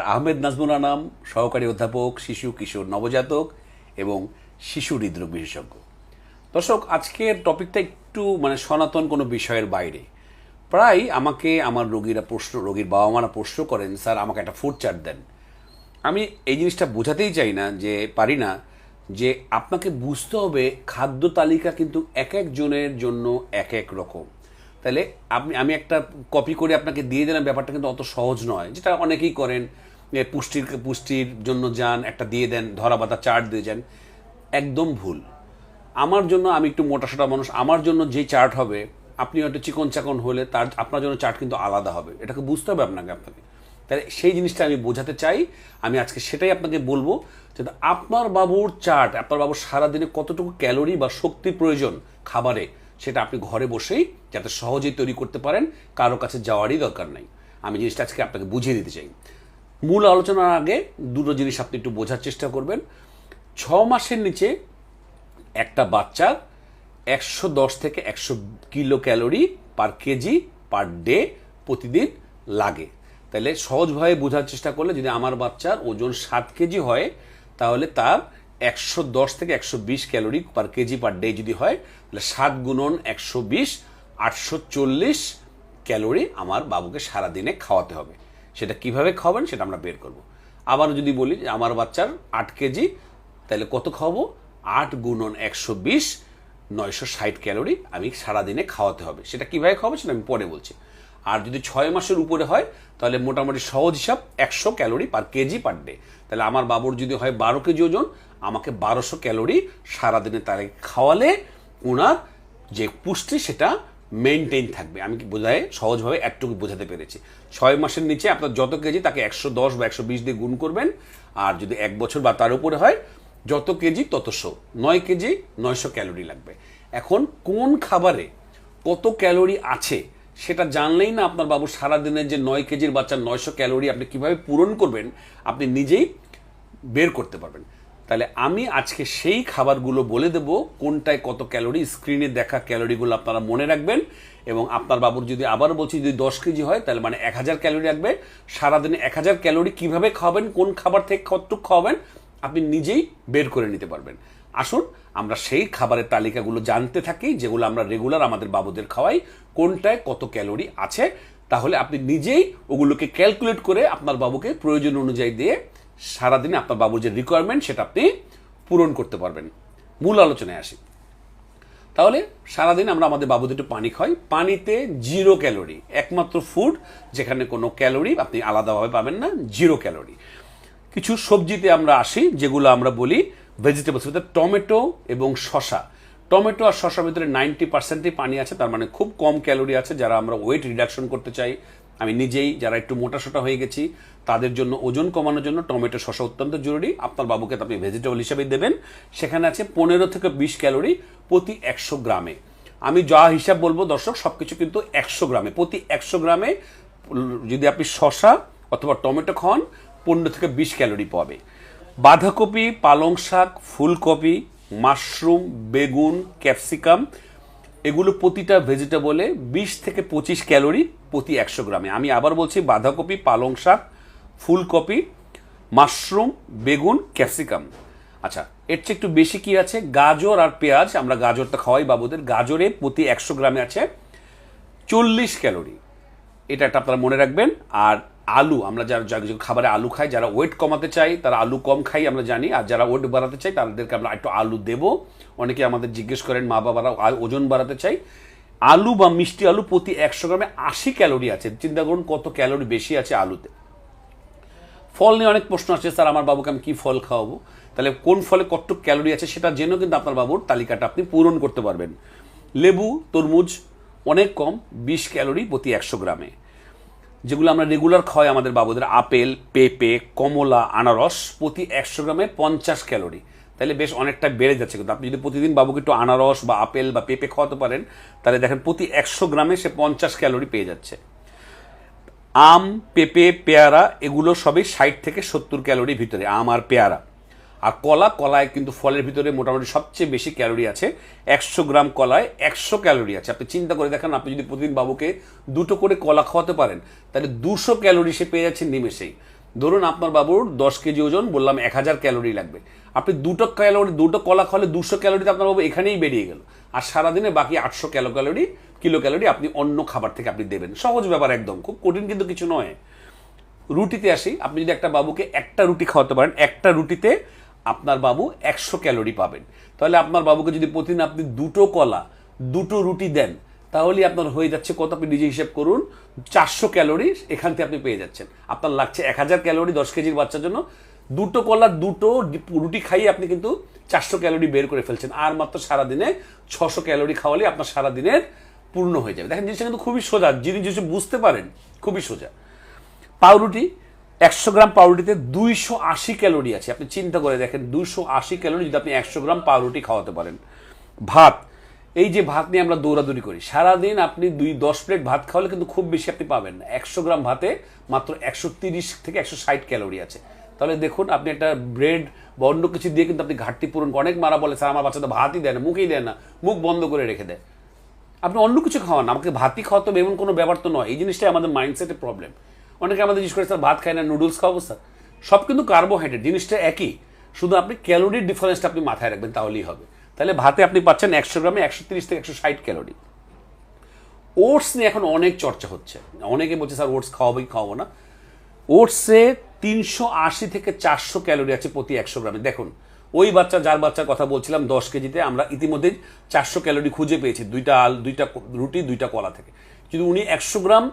আহমেদ নাজমুল আনাম সহকারী অধ্যাপক, শিশু, কিশোর, নবজাতক এবং শিশু হৃদরোগ বিশেষজ্ঞ। দর্শক, আজকের টপিকটা একটু মানে সনাতন কোনো বিষয়ের বাইরে। প্রায় আমাকে আমার রোগীরা প্রশ্ন, রোগীর বাবা মারা প্রশ্ন করেন, স্যার, আমাকে একটা ফুড চার্ট দেন। আমি এই জিনিসটা বোঝাতেই চাই না, যে পারি না, যে আপনাকে বুঝতে হবে খাদ্য তালিকা কিন্তু এক একজনের জন্য এক এক রকম। তাহলে আপনি, আমি একটা কপি করে আপনাকে দিয়ে দিলাম, ব্যাপারটা কিন্তু অত সহজ নয়, যেটা অনেকেই করেন। পুষ্টির পুষ্টির জন্য যান, একটা দিয়ে দেন, ধরা বাতা চার্ট দিয়ে যান, একদম ভুল। আমার জন্য আমি একটু মোটাসোটা মানুষ, আমার জন্য যে চার্ট হবে, আপনি হয়তো চিকন চাকন হলে তার, আপনার জন্য চার্ট কিন্তু আলাদা হবে। এটাকে বুঝতে হবে আপনাকে আপনাকে। তাহলে সেই জিনিসটা আমি বোঝাতে চাই, আমি আজকে সেটাই আপনাকে বলব, যে আপনার বাবুর চার্ট, আপনার বাবুর সারাদিনে কতটুকু ক্যালোরি বা শক্তি প্রয়োজন খাবারে, সেটা আপনি ঘরে বসেই যাতে সহজেই তৈরি করতে পারেন, কারও কাছে যাওয়ারই দরকার নাই। আমি জিনিসটা আজকে আপনাকে বুঝিয়ে দিতে চাই। মূল আলোচনার আগে দুটো জিনিস আপনি একটু বোঝার চেষ্টা করবেন। ছ মাসের নিচে একটা বাচ্চার একশো দশ থেকে একশো kilo calorie per K G, per day প্রতিদিন লাগে। তাহলে সহজভাবে বোঝার চেষ্টা করলে যদি আমার বাচ্চার ওজন সাত কেজি হয়, তাহলে তার একশো দশ থেকে একশো বিশ calorie per K G, per day যদি হয়, তাহলে সাত গুণন একশো বিশ, আটশো চল্লিশ ক্যালোরি আমার বাবুকে সারাদিনে খাওয়াতে হবে। সেটা কীভাবে খাওয়াবেন সেটা আমরা বের করব। আবার যদি বলি যে আমার বাচ্চার আট কেজি, তাহলে কত খাওয়াবো? আট গুণন একশো বিশ, নয়শো ষাট ক্যালোরি আমি সারাদিনে খাওয়াতে হবে। সেটা কীভাবে খাওয়াবো সেটা আমি পরে বলছি। আর যদি ছয় মাসের উপরে হয়, তাহলে মোটামুটি সহজ হিসাব একশো calorie per K G per day. তাহলে আমার বাবুর যদি হয় বারো কেজি ওজন, আমাকে বারোশো ক্যালোরি সারাদিনে তারে খাওয়ালে ওনার যে পুষ্টি সেটা মেনটেন থাকবে। আমি কি বোঝায় সহজভাবে একটুকু বোঝাতে পেরেছি। ছয় মাসের নিচে আপনার যত কেজি তাকে একশো দশ বা একশো বিশ দিয়ে গুণ করবেন। আর যদি এক বছর বা তার উপরে হয়, যত কেজি ততশো নয় কেজি নয়শো ক্যালোরি লাগবে। এখন কোন খাবারে কত ক্যালোরি আছে সেটা জানলেই না আপনার বাবু সারাদিনের যে নয় কেজির বাচ্চার নয়শো ক্যালোরি আপনি কীভাবে পূরণ করবেন, আপনি নিজেই বের করতে পারবেন। তাহলে আমি আজকে সেই খাবারগুলো বলে দেব, কোনটায় কত ক্যালোরি, স্ক্রিনে দেখা ক্যালোরিগুলো আপনারা মনে রাখবেন। এবং আপনার বাবুর যদি আবার বলছি যদি দশ কেজি হয়, তাহলে মানে এক হাজার ক্যালোরি রাখবে সারাদিনে এক হাজার ক্যালোরি কীভাবে খাওয়াবেন, কোন খাবার থেকে কতটুকু খাওয়াবেন, আপনি নিজেই বের করে নিতে পারবেন। আসুন, আমরা সেই খাবারের তালিকাগুলো জানতে থাকি, যেগুলো আমরা রেগুলার আমাদের বাবুদের খাওয়াই, কোনটায় কত ক্যালোরি আছে। তাহলে আপনি নিজেই ওগুলোকে ক্যালকুলেট করে আপনার বাবুকে প্রয়োজন অনুযায়ী দিয়ে সারাদিনে আপনার বাবুর যে রিকোয়ারমেন্ট সেটা আপনি পূরণ করতে পারবেন। মূল আলোচনায় আসি। তাহলে সারাদিন আমরা আমাদের বাবুদের একটু পানি খাই। পানিতে জিরো ক্যালোরি একমাত্র ফুড যেখানে কোনো ক্যালোরি আপনি আলাদাভাবে পাবেন না জিরো ক্যালোরি কিছু সবজিতে আমরা আসি, যেগুলো আমরা বলি ভেজিটেবলস ভিতরে টমেটো এবং শশা টমেটো আর শশার ভিতরে নাইনটি পার্সেন্টই পানি আছে, তার মানে খুব কম ক্যালোরি আছে, যারা আমরা ওয়েট রিডাকশন করতে চাই আমি নিজেই যারা একটু মোটাসোটা হয়ে গেছি, তাদের জন্য ওজন কমানোর জন্য টমেটো শশা অত্যন্ত জরুরি। আপনার বাবুকে আপনি ভেজিটেবল হিসেবে দেবেন। সেখানে আছে পনেরো থেকে বিশ ক্যালোরি প্রতি একশো গ্রামে। আমি যা হিসাব বলব দর্শক সব কিছু কিন্তু একশো গ্রামে। প্রতি একশো গ্রামে যদি আপনি শশা অথবা টমেটো খান, পনেরো থেকে বিশ ক্যালোরি পাবে। বাঁধাকপি, পালং শাক, ফুলকপি, মাশরুম, বেগুন, ক্যাপসিকাম এগুলো প্রতিটা ভেজিটেবলে বিশ থেকে পঁচিশ ক্যালোরি প্রতি একশো গ্রামে। আমি আবার বলছি বাঁধাকপি, পালং শাক, ফুলকপি, মাশরুম, বেগুন, ক্যাপসিকাম। আচ্ছা এর চেয়ে একটু বেশি কি আছে? গাজর আর পেঁয়াজ, আমরা গাজরটা খাওয়াই বাবুদের। গাজরে প্রতি একশো গ্রামে আছে চল্লিশ ক্যালোরি। এটা একটা আপনারা মনে রাখবেন। আর আলু, আমরা যারা খাবারে আলু খাই, যারা ওয়েট কমাতে চাই তারা আলু কম খাই আমরা জানি। আর যারা ওয়েট বাড়াতে চাই তাদেরকে আমরা একটু আলু দেব। অনেকে আমাদের জিজ্ঞেস করেন, মা বাবারা ওজন বাড়াতে চাই আলু বা মিষ্টি আলু প্রতি একশো গ্রামে আশি ক্যালোরি আছে। চিন্তা করুন কত ক্যালোরি বেশি আছে আলুতে। ফল নিয়ে অনেক প্রশ্ন আসছে স্যার, আমার বাবুকে আমি কি ফল খাওয়াবো? তাহলে কোন ফলে কতটুকু ক্যালোরি আছে সেটা জেনেও কিন্তু আপনার বাবুর তালিকাটা আপনি পূরণ করতে পারবেন। লেবু, তরমুজ, অনেক কম, বিশ ক্যালোরি প্রতি একশো গ্রামে। যেগুলো আমরা রেগুলার খাওয়াই আমাদের বাবুদের, আপেল, পেঁপে, কমলা, আনারস, প্রতি একশো গ্রামে পঞ্চাশ ক্যালোরি। তাহলে বেশ অনেকটা বেড়ে যাচ্ছে। কিন্তু আপনি যদি প্রতিদিন বাবুকে একটু আনারস বা আপেল বা পেঁপে খাওয়াতে পারেন, তাহলে দেখেন প্রতি একশো গ্রামে সে পঞ্চাশ ক্যালোরি পেয়ে যাচ্ছে। আম, পেঁপে, পেয়ারা, এগুলো সবই ষাট থেকে সত্তর ক্যালোরি ভিতরে, আম আর পেয়ারা। আর কলা, কলায় কিন্তু ফলের ভিতরে মোটামুটি সবচেয়ে বেশি ক্যালোরি আছে। একশো গ্রাম কলায় একশো ক্যালোরি আছে। আপনি চিন্তা করে দেখেন, আপনি যদি প্রতিদিন বাবুকে দুটো করে কলা খাওয়াতে পারেন, তাহলে দুশো ক্যালোরি সে পেয়ে যাচ্ছে নিমেষেই। ধরুন আপনার বাবুর দশ কেজি ওজন, বললাম এক হাজার ক্যালোরি লাগবে। আপনি দুটো ক্যালোরি, দুটো কলা খাওয়ালে দুশো ক্যালোরিতে আপনার বাবু এখানেই বেরিয়ে গেল। আর সারাদিনে বাকি আটশো ক্যালো, ক্যালোরি, কিলো ক্যালোরি আপনি অন্য খাবার থেকে আপনি দেবেন। সহজ ব্যাপার একদম, খুব কঠিন কিন্তু কিছু নয়। রুটিতে আসি, আপনি যদি একটা বাবুকে একটা রুটি খাওয়াতে পারেন, একটা রুটিতে আপনার বাবু একশো ক্যালোরি পাবেন। তাহলে আপনার বাবুকে যদি প্রতিদিন আপনি দুটো কলা, দুটো রুটি দেন তাহলে আপনার হয়ে যাচ্ছে কত? আপনি নিজে হিসেব করুন, চারশো ক্যালোরি এখান থেকে আপনি পেয়ে যাচ্ছেন। আপনার লাগছে এক হাজার ক্যালোরি দশ কেজির বাচ্চার জন্য। দুটো কলা, দুটো রুটি খাইয়ে আপনি কিন্তু চারশো ক্যালোরি বের করে ফেলছেন। আর মাত্র সারাদিনে ছশো ক্যালোরি খাওয়ালে আপনার সারাদিনের পূর্ণ হয়ে যাবে। দেখেন জিনিসটা কিন্তু খুবই সোজা। যিনি জিনিস বুঝতে পারেন, খুবই সোজা। পাউরুটি একশো গ্রাম পাউরুটিতে দুইশো আশি ক্যালোরি আছে। আপনি চিন্তা করে দেখেন, দুইশো আশি ক্যালোরি যদি আপনি একশো গ্রাম পাউরুটি খাওয়াতে পারেন। ভাত, এই যে ভাত নিয়ে আমরা দৌড়াদৌড়ি করি, সারাদিন আপনি দুই দশ প্লেট ভাত খাওয়ালে কিন্তু খুব বেশি আপনি পাবেন না। একশো গ্রাম ভাতে মাত্র একশো তিরিশ থেকে একশো ষাট ক্যালোরি আছে। তাহলে দেখুন, আপনি একটা ব্রেড বা অন্য কিছু দিয়ে কিন্তু আপনি ঘাটতি পূরণ অনেক মারা বলে, স্যার, আমার বাচ্চাদের ভাতই দেয় না, মুখেই দেয় না, মুখ বন্ধ করে রেখে দেয়। আপনি অন্য কিছু খাওয়ান, আমাকে ভাতই খাওয়াতে এমন কোনো ব্যাপার তো নয়। এই জিনিসটাই আমাদের মাইন্ডসেটের প্রবলেম অনেকে আমাদের জিজ্ঞেস করে, স্যার, ভাত খায় না, নুডলস খাওয়াবো স্যার? সব কিন্তু কার্বোহাইড্রেট, জিনিসটা একই। শুধু আপনি ক্যালোরির ডিফারেন্সটা আপনি মাথায় রাখবেন, তাহলেই হবে। তাহলে ভাতে আপনি পাচ্ছেন একশো গ্রামে একশো তিরিশ থেকে একশো ষাট ক্যালোরি। ওটস নিয়ে এখন অনেক চর্চা হচ্ছে। অনেকে বলছে, স্যার, ওটস খাওয়াবো খাওয়াবো না। ওটসে তিনশো আশি থেকে চারশো ক্যালোরি আছে প্রতি একশো গ্রামে। দেখুন, ওই বাচ্চা, যার বাচ্চার কথা বলছিলাম, দশ কেজিতে আমরা ইতিমধ্যে চারশো ক্যালোরি খুঁজে পেয়েছি, দুইটা আল, দুইটা রুটি, দুইটা কলা থেকে। যদি উনি একশো গ্রাম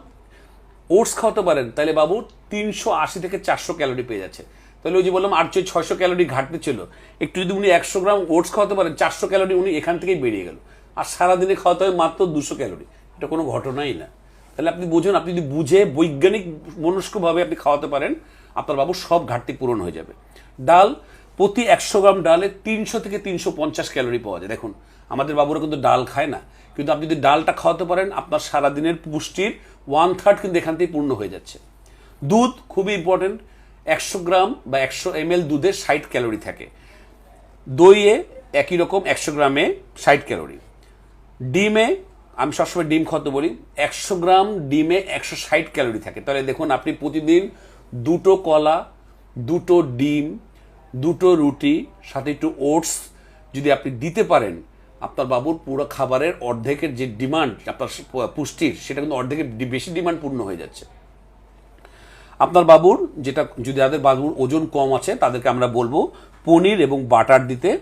ওটস খাওয়াতে পারেন তাহলে বাবু তিনশো আশি থেকে চারশো ক্যালোরি পেয়ে যাচ্ছে। তাহলে ওই যে বললাম যে ছয়শো ক্যালোরি ঘাটতি ছিল। একটু যদি উনি একশো গ্রাম ওটস খাওয়াতে পারেন, চারশো ক্যালোরি উনি এখান থেকেই বেরিয়ে গেল। আর সারাদিনে খাওয়াতে হবে মাত্র দুশো ক্যালোরি। এটা কোনো ঘটনাই না। তাহলে আপনি বুঝুন, আপনি যদি বুঝে বৈজ্ঞানিক মনস্কভাবে আপনি খাওয়াতে পারেন, আপনার বাবু সব ঘাটতি পূরণ হয়ে যাবে। ডাল, প্রতি একশো গ্রাম ডালে তিনশো থেকে তিনশো পঞ্চাশ ক্যালোরি পাওয়া যায়। দেখুন, আমাদের বাবুরা কিন্তু ডাল খায় না। কিন্তু আপনি যদি ডালটা খাওয়াতে পারেন, আপনার সারাদিনের পুষ্টির ওয়ান থার্ড কিন্তু এখান থেকে পূর্ণ হয়ে যাচ্ছে। দুধ খুবই ইম্পর্টেন্ট একশো গ্রাম বা একশো এম দুধে ষাট ক্যালোরি থাকে। দইয়ে একই রকম একশো গ্রামে ষাট ক্যালোরি ডিমে, আমি সবসময় ডিম খাওয়াতে বলি, একশো গ্রাম ডিমে একশো ষাট ক্যালোরি থাকে। তাহলে দেখুন আপনি প্রতিদিন দুটো কলা, দুটো ডিম, দুটো রুটি, সাথে একটু ওটস যদি আপনি দিতে পারেন আপনার বাবুর পুরো খাবারের অর্ধেকের যে ডিমান্ড, আপনার পুষ্টির, সেটা কিন্তু অর্ধেকের বেশি ডিমান্ড পূর্ণ হয়ে যাচ্ছে। আপনার বাবুর যেটা, যদি যাদের বাবুর ওজন কম আছে, তাদেরকে আমরা বলব পনির এবং বাটার দিতে।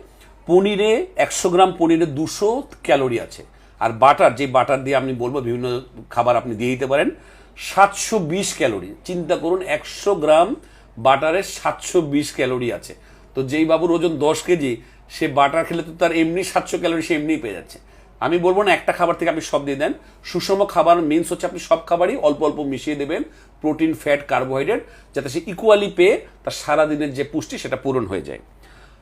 পনিরে একশো গ্রাম পনিরে দুশো ক্যালোরি আছে। আর বাটার, যে বাটার দিয়ে আপনি বলব, বিভিন্ন খাবার আপনি দিয়ে দিতে পারেন, সাতশো বিশ ক্যালোরি। চিন্তা করুন, একশো গ্রাম বাটারে সাতশো বিশ ক্যালোরি আছে। তো যেই বাবুর ওজন দশ কেজি সে বাটার খেলে তো তার এমনি সাতশো ক্যালোরি সে এমনিই পেয়ে যাচ্ছে। আমি বলব না একটা খাবার থেকে আপনি সব দিয়ে দেন। সুষম খাবার মিনস হচ্ছে আপনি সব খাবারই অল্প অল্প মিশিয়ে দেবেন। প্রোটিন ফ্যাট কার্বোহাইড্রেট যাতে সে ইকুয়ালি পেয়ে তার সারাদিনের যে পুষ্টি সেটা পূরণ হয়ে যায়।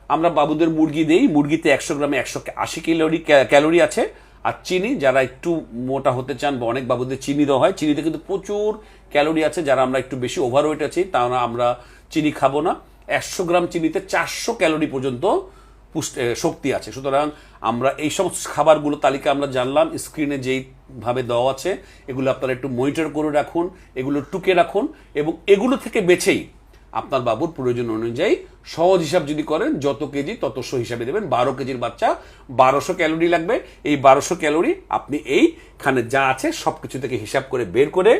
আমরা বাবুদের মুরগি দেই। মুরগিতে একশো গ্রামে একশো আশি ক্যালোরি ক্যালোরি আছে। আর চিনি, যারা একটু মোটা হতে চান বা অনেক বাবুদের চিনি দেওয়া হয়, চিনিতে কিন্তু প্রচুর ক্যালোরি আছে। যারা আমরা একটু বেশি ওভারওয়েট আছি, তারা আমরা চিনি খাব না। একশো গ্রাম চিনিতে চারশো ক্যালোরি পর্যন্ত শক্তি আছে। সুতরাং আমরা এই সমস্ত খাবারগুলো তালিকা আমরা জানলাম, স্ক্রিনে যেইভাবে দেওয়া আছে, এগুলো আপনারা একটু মনিটর করে রাখুন, এগুলো টুকে রাখুন এবং এগুলো থেকে বেছেই আপনার বাবুর প্রয়োজন অনুযায়ী সহজ হিসাব যদি করেন, যত কেজি তত ততশো হিসাবে দেবেন। বারো কেজির বাচ্চা, বারোশো ক্যালোরি লাগবে। এই বারোশো ক্যালোরি আপনি এইখানে যা আছে সব কিছু থেকে হিসাব করে বের করে